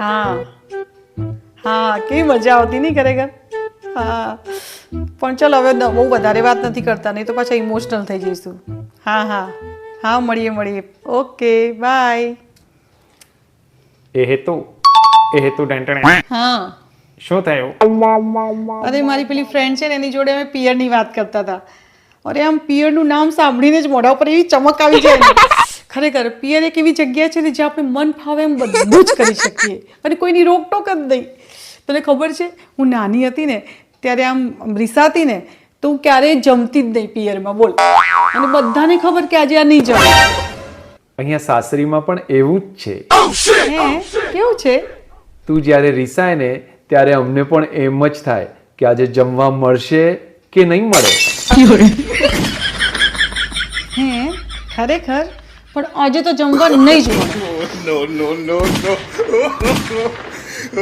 હા. હા કેવી મજા આવતી નહીં ખરેખર? હા. પણ ચાલો હવે બહુ વધારે વાત નથી કરતા નહીં તો પાછા ઇમોશનલ થઈ જઈશું. હા હા. હા મળીએ મળીએ. ઓકે બાય એ હેતુ એ હેતુ ડેન્ટણે હા. શું થયું? અરે મારી પેલી ફ્રેન્ડ છે ને એની જોડે અમે પિયરની વાત કરતા હતા. અરે આમ પિયરનું નામ સાંભળીને જ મોઢા ઉપર એવી ચમક આવી જાય ખરેખર પિયર એક એવી જગ્યા છે ને જ્યાં આપણે મન ફાવે એમ બધું જ કરી શકીએ. અને કોઈની રોકટોક જ નહીં. તને ખબર છે? હું નાની હતી ને ત્યારે આમ રીસાતી ને તો હું ક્યારેય જમતી જ નહીં પિયરમાં. બોલ. અને બધાને ખબર કે આજે આ નહીં જમે. અહીંયા સાસરીમાં પણ એવું જ છે. હે? કેવું છે? તું જ્યારે રીસાય ને ત્યારે અમને પણ એમ જ થાય કે આજે જમવા મળશે કે નહીં મળે. હે? ખરેખર? પણ આજે તો જમવા નહીં જ મળે